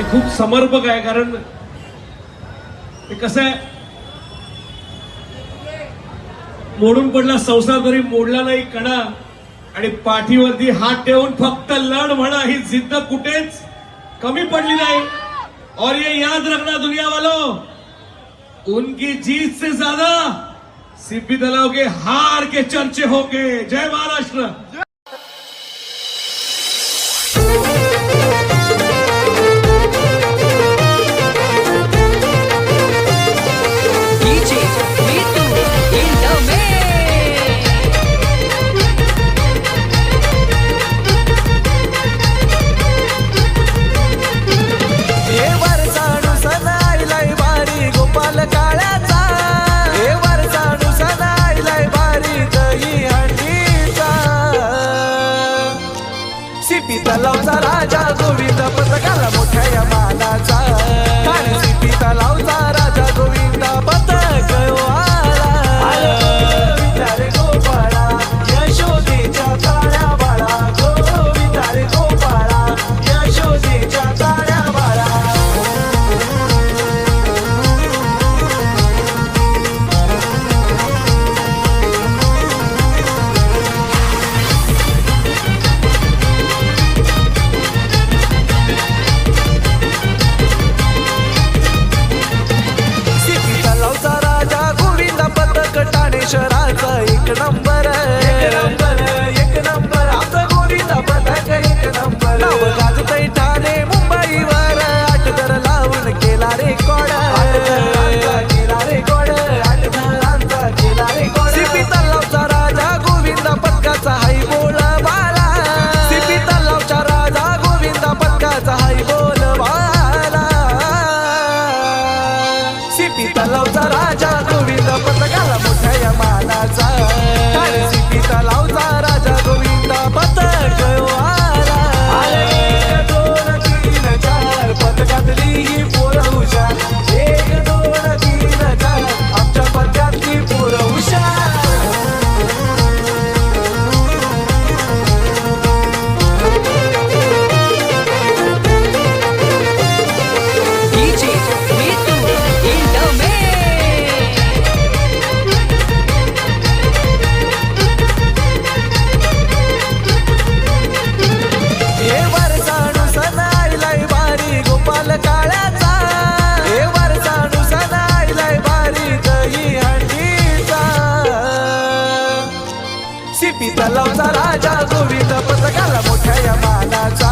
ते खूप समर्पक आहे कारण ते कसं आहे? मोडून पडला संसार तरी मोडला नाही कडा आणि पाठीवरती हात ठेवून फक्त लढ म्हणा ही जिद्द कुठेच कमी पडली नाही. और ये याद रखना दुनिया वालों उनकी जीत से ज्यादा सिपी दलाव के हार के चर्चे होंगे। जय महाराष्ट्र। राजा गोविंद सिपी तलावचा राजा तुम्ही पथकाला मोठ्या मानाचा. बीपी तलावचा राजा गोविंद पथकाला मोठ्या या मानाचा